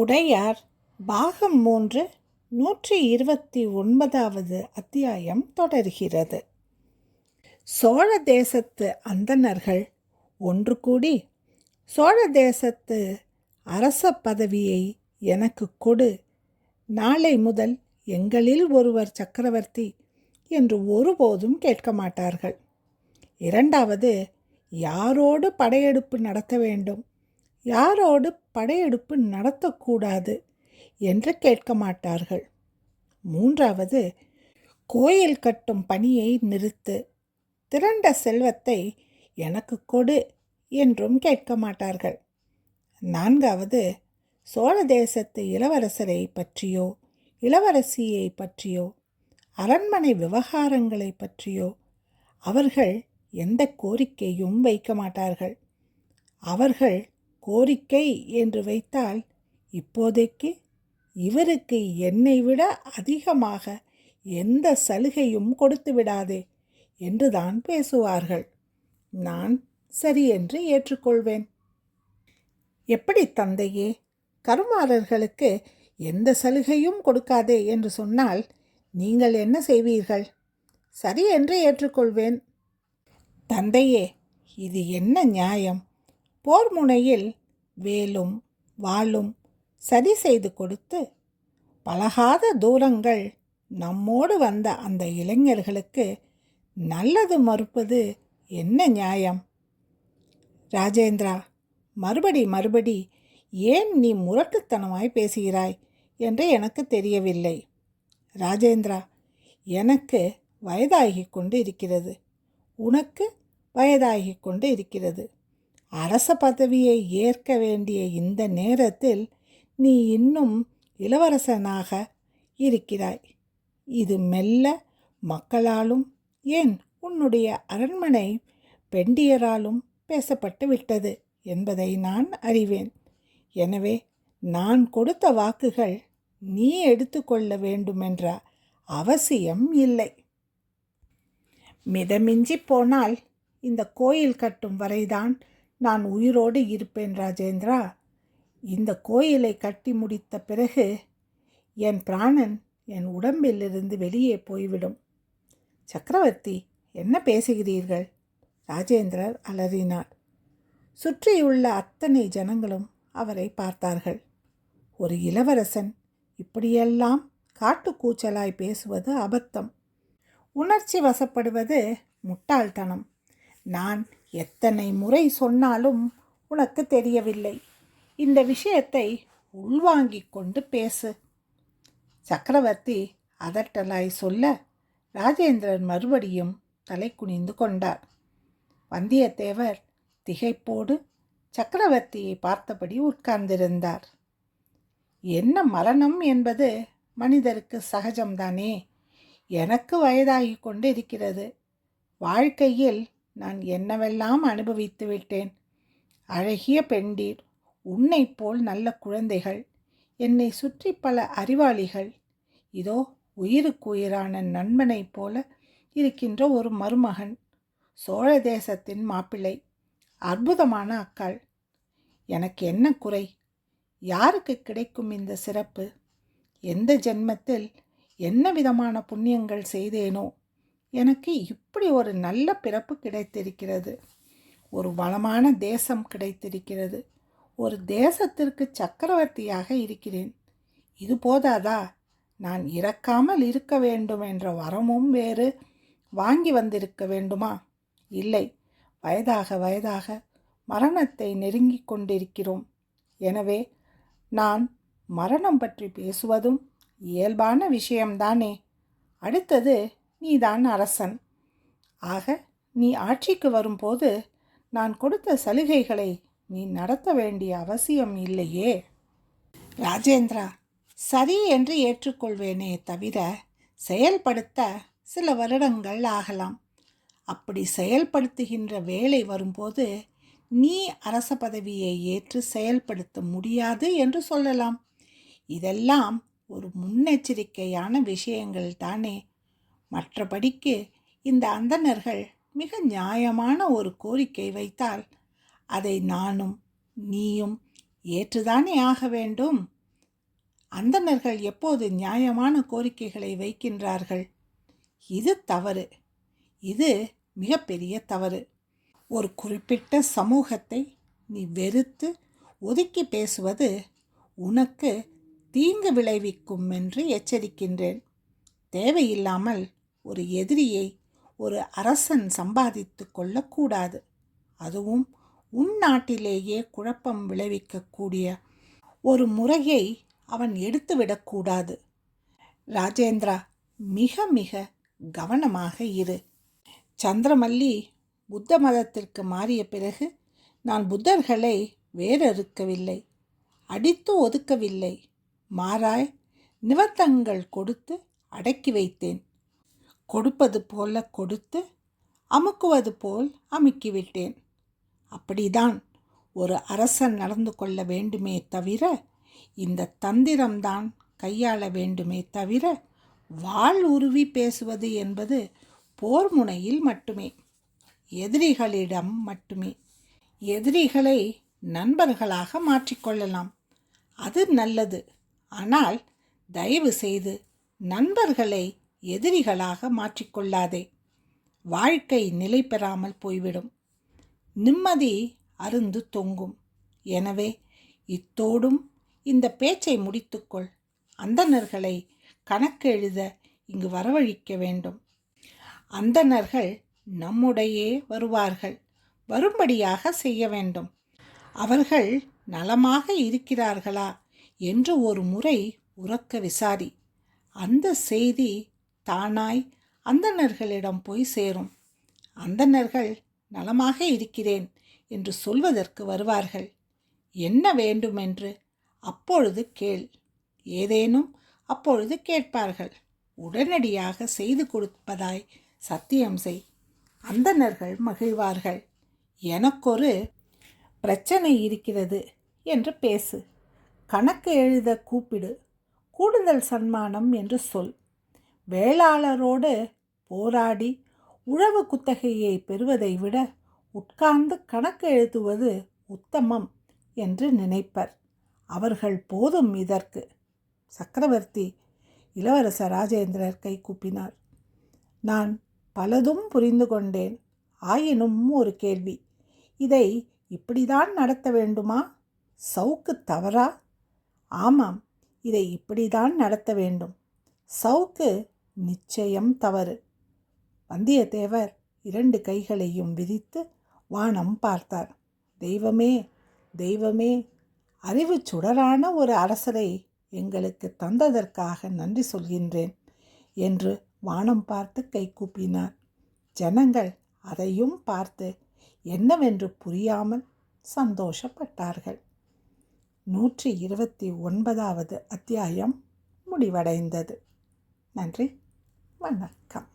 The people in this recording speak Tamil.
உடையார் பாகம் மூன்று நூற்றி இருபத்தி ஒன்பதாவது அத்தியாயம் தொடர்கிறது. சோழ தேசத்து அந்தணர்கள் ஒன்று கூடி சோழ தேசத்து அரச பதவியை எனக்கு கொடு. நாளை முதல் எங்களில் ஒருவர் சக்கரவர்த்தி என்று ஒருபோதும் கேட்க மாட்டார்கள். இரண்டாவது யாரோடு படையெடுப்பு நடத்த வேண்டும்? யாரோடு படையெடுப்பு நடத்தக்கூடாது என்று கேட்க மாட்டார்கள். மூன்றாவது கோயில் கட்டும் பணியை நிறுத்து. திரண்ட செல்வத்தை எனக்கு கொடு என்றும் கேட்க மாட்டார்கள். நான்காவது சோழ தேசத்து இளவரசரை பற்றியோ இளவரசியை பற்றியோ அரண்மனை விவகாரங்களை பற்றியோ அவர்கள் எந்த கோரிக்கையும் வைக்க மாட்டார்கள். அவர்கள் கோரிக்கை என்று வைத்தால் இப்போதைக்கு இவருக்கு என்னை விட அதிகமாக எந்த சலுகையும் கொடுத்து விடாதே என்றுதான் பேசுவார்கள். நான் சரி என்று ஏற்றுக்கொள்வேன். எப்படி தந்தையே? கருமாறர்களுக்கு எந்த சலுகையும் கொடுக்காதே என்று சொன்னால் நீங்கள் என்ன செய்வீர்கள்? சரி என்று ஏற்றுக்கொள்வேன். தந்தையே இது என்ன நியாயம்? போர் முனையில் வேலும் வாளும் சரி செய்து கொடுத்து பழகாத தூரங்கள் நம்மோடு வந்த அந்த இளைஞர்களுக்கு நல்லது மறுப்பது என்ன நியாயம்? ராஜேந்திரா மறுபடி மறுபடி ஏன் நீ முரட்டுத்தனமாய் பேசுகிறாய் என்று எனக்கு தெரியவில்லை. ராஜேந்திரா எனக்கு வயதாகி கொண்டு இருக்கிறது. உனக்கு வயதாகி கொண்டு இருக்கிறது. அரச பதவியை ஏற்க வேண்டிய இந்த நேரத்தில் நீ இன்னும் இளவரசனாக இருக்கிறாய். இது மெல்ல மக்களாலும் ஏன் உன்னுடைய அரண்மனை பெண்டியராலும் பேசப்பட்டு விட்டது என்பதை நான் அறிவேன். எனவே நான் கொடுத்த வாக்குகள் நீ எடுத்துக்கொள்ள வேண்டுமென்ற அவசியம் இல்லை. மிதமிஞ்சி போனால் இந்த கோயில் கட்டும் வரைதான் நான் உயிரோடு இருப்பேன் ராஜேந்திரா. இந்த கோயிலை கட்டி முடித்த பிறகு என் பிராணன் என் உடம்பிலிருந்து வெளியே போய்விடும். சக்கரவர்த்தி என்ன பேசுகிறீர்கள்? ராஜேந்திரர் அலறினார். சுற்றியுள்ள அத்தனை ஜனங்களும் அவரை பார்த்தார்கள். ஒரு இளவரசன் இப்படியெல்லாம் காட்டுக்கூச்சலாய் பேசுவது அபத்தம். உணர்ச்சி வசப்படுவது முட்டாள்தனம். நான் எத்தனை முறை சொன்னாலும் உனக்கு தெரியவில்லை. இந்த விஷயத்தை உள்வாங்கிக் கொண்டு பேசு. சக்கரவர்த்தி அதட்டலாய் சொல்ல ராஜேந்திரன் மறுபடியும் தலை குனிந்து கொண்டார். வந்தியத்தேவர் திகைப்போடு சக்கரவர்த்தியை பார்த்தபடி உட்கார்ந்திருந்தார். என்ன மரணம் என்பது மனிதருக்கு சகஜம்தானே. எனக்கு வயதாகி கொண்டு இருக்கிறது வாழ்க்கையில் நான் என்னவெல்லாம் அனுபவித்து விட்டேன்? அழகிய பெண்டீர் உன்னை போல் நல்ல குழந்தைகள் என்னை சுற்றி பல அறிவாளிகள் இதோ உயிருக்கு உயிரான நண்பனைப் போல இருக்கின்ற ஒரு மருமகன் சோழ தேசத்தின் மாப்பிள்ளை அற்புதமான அக்காள். எனக்கு என்ன குறை? யாருக்கு கிடைக்கும் இந்த சிறப்பு? எந்த ஜென்மத்தில் என்ன விதமான புண்ணியங்கள் செய்தேனோ? எனக்கு இப்படி ஒரு நல்ல பிறப்பு கிடைத்திருக்கிறது. ஒரு வளமான தேசம் கிடைத்திருக்கிறது. ஒரு தேசத்திற்கு சக்கரவர்த்தியாக இருக்கிறேன். இது போதாதா? நான் இறக்காமல் இருக்க வேண்டும் என்ற வரமும் வேறு வாங்கி வந்திருக்க வேண்டுமா? இல்லை. வயதாக வயதாக மரணத்தை நெருங்கிக் கொண்டிருக்கிறோம். எனவே நான் மரணம் பற்றி பேசுவதும் இயல்பான விஷயம்தானே. அடுத்தது நீதான் அரசன். ஆக நீ ஆட்சிக்கு வரும்போது நான் கொடுத்த சலுகைகளை நீ நடத்த வேண்டிய அவசியம் இல்லையே. ராஜேந்திரா சரி என்று ஏற்றுக்கொள்வேனே தவிர செயல்படுத்த சில வருடங்கள் ஆகலாம். அப்படி செயல்படுத்துகின்ற வேலை வரும்போது நீ அரச பதவியை ஏற்று செயல்படுத்த முடியாது என்று சொல்லலாம். இதெல்லாம் ஒரு முன்னெச்சரிக்கையான விஷயங்கள் தானே. மற்றபடிக்கு இந்த அந்தணர்கள் மிக நியாயமான ஒரு கோரிக்கை வைத்தால் அதை நானும் நீயும் ஏற்றுதானே ஆக வேண்டும்? அந்தணர்கள் எப்போது நியாயமான கோரிக்கைகளை வைக்கின்றார்கள்? இது தவறு. இது மிகப்பெரிய தவறு. ஒரு குறிப்பிட்ட சமூகத்தை நீ வெறுத்து ஒதுக்கி பேசுவது உனக்கு தீங்கு விளைவிக்கும் என்று எச்சரிக்கின்றேன். தேவையில்லாமல் ஒரு எதிரியை ஒரு அரசன் சம்பாதித்து கொள்ளக்கூடாது. அதுவும் உன் நாட்டிலேயே குழப்பம் விளைவிக்கக்கூடிய ஒரு முறையை அவன் எடுத்துவிடக்கூடாது. ராஜேந்திரா மிக மிக கவனமாக இரு. சந்திரமல்லி புத்த மதத்திற்கு மாறிய பிறகு நான் புத்தர்களை வேறறுக்கவில்லை அடித்து ஒதுக்கவில்லை. மாறாய் நிவர்த்தங்கள் கொடுத்து அடக்கி வைத்தேன். கொடுப்பது போல கொடுத்து அமுக்குவது போல் அமுக்கிவிட்டேன். அப்படிதான் ஒரு அரசன் நடந்து கொள்ள வேண்டுமே தவிர இந்த தந்திரம்தான் கையாள வேண்டுமே தவிர வாழ் உருவி பேசுவது என்பது போர் முனையில் மட்டுமே எதிரிகளிடம் மட்டுமே. எதிரிகளை நண்பர்களாக மாற்றிக்கொள்ளலாம் அது நல்லது. ஆனால் தயவு செய்து நண்பர்களை எதிரிகளாக மாற்றிக்கொள்ளாதே. வாழ்க்கை நிலை பெறாமல் போய்விடும். நிம்மதி அருந்து தொங்கும். எனவே இத்தோடும் இந்த பேச்சை முடித்துக்கொள். அந்தணர்களை கணக்கு எழுத இங்கு வரவழிக்க வேண்டும். அந்தணர்கள் நம்முடையே வருவார்கள். வரும்படியாக செய்ய வேண்டும். அவர்கள் நலமாக இருக்கிறார்களா? என்று ஒரு முறை உறக்க விசாரி. அந்த செய்தி தானாய் அந்தணர்களிடம் போய் சேரும். அந்தணர்கள் நலமாக இருக்கிறேன் என்று சொல்வதற்கு வருவார்கள். என்ன வேண்டுமென்று அப்பொழுது கேள். ஏதேனும் அப்பொழுது கேட்பார்கள். உடனடியாக செய்து கொடுப்பதாய் சத்தியம் செய். அந்தணர்கள் மகிழ்வார்கள். எனக்கொரு பிரச்சனை இருக்கிறது என்று பேசு. கணக்கு எழுத கூப்பிடு. கூடுதல் சன்மானம் என்று சொல். வேளாளரோடு போராடி உழவு குத்தகையை பெறுவதை விட உட்கார்ந்து கணக்கு எழுதுவது உத்தமம் என்று நினைப்பர். அவர்கள் போதும் இதற்கு. சக்கரவர்த்தி இளவரசர் ராஜேந்திரர் கை கூப்பினார். நான் பலதும் புரிந்து கொண்டேன். ஆயினும் ஒரு கேள்வி. இதை இப்படிதான் நடத்த வேண்டுமா? சவுக்கு தவறா? ஆமாம் இதை இப்படிதான் நடத்த வேண்டும். சவுக்கு நிச்சயம் தவறு. வந்தியத்தேவர் இரண்டு கைகளையும் விரித்து வானம் பார்த்தார். தெய்வமே தெய்வமே அறிவு சுடரான ஒரு அரசரை எங்களுக்கு தந்ததற்காக நன்றி சொல்கின்றேன் என்று வானம் பார்த்து கை கூப்பினார். ஜனங்கள் அதையும் பார்த்து என்னவென்று புரியாமல் சந்தோஷப்பட்டார்கள். நூற்றி இருபத்தி ஒன்பதாவது அத்தியாயம் முடிவடைந்தது. நன்றி. வணக்கம்